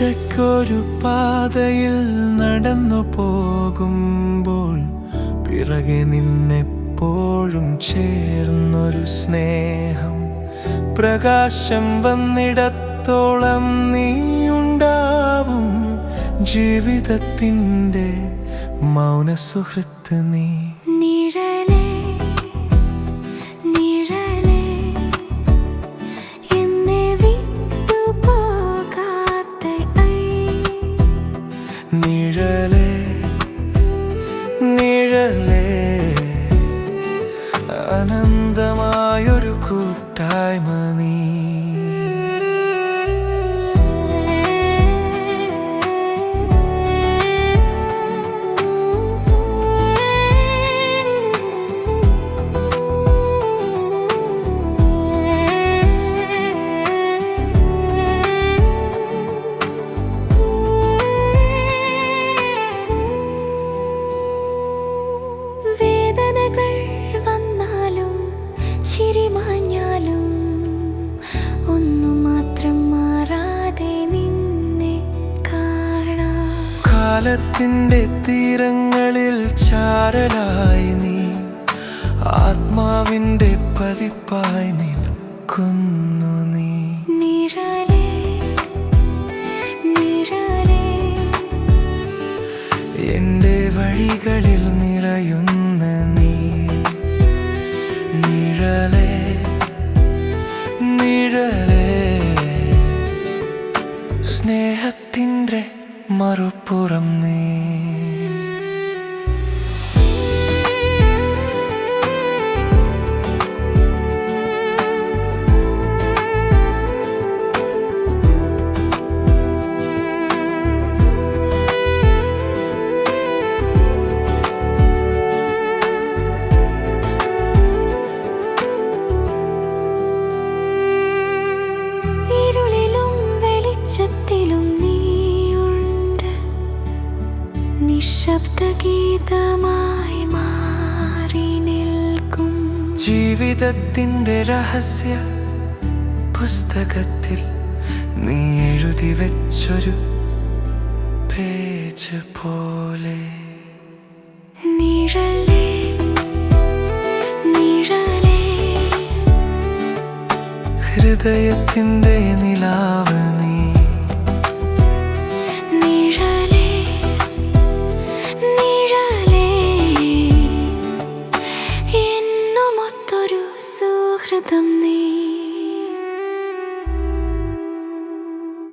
ഒറ്റയ്ക്കൊരു പാതയിൽ നടന്നു പോകുമ്പോൾ പിറകെ നിന്നെപ്പോഴും ചേർന്നൊരു സ്നേഹം പ്രകാശം വന്നിടത്തോളം നീയുണ്ടാവും ജീവിതത്തിന്റെ മൗനസുഹൃത്ത് നീ. നിഴലേ അനന്തമായൊരു കൂട്ടായ്മ നീ വേദനകൾ വന്നാലും ചിരി മാഞ്ഞാലും ഒന്നു മാത്രം മാറാതെ നിന്നെ കാണാം. കാലത്തിന്റെ തീരങ്ങളിൽ ചാരലായി നീ ആത്മാവിന്റെ പതിപ്പായി നിൽക്കുന്നു നീ. നിഴലേ നിഴലേ. എന്റെ വഴികളിൽ സ്നേഹത്തിന്റെ മറുപുറം നീ. ഗീതമായി മാറി നിൽക്കും. ജീവിതത്തിന്റെ രഹസ്യ പുസ്തകത്തിൽ നീ എഴുതി വെച്ചൊരു പേജ് പോലെ. നിഴലേ നിഴലേ. ഹൃദയത്തിന്റെ നിലാവ് നീ 等你。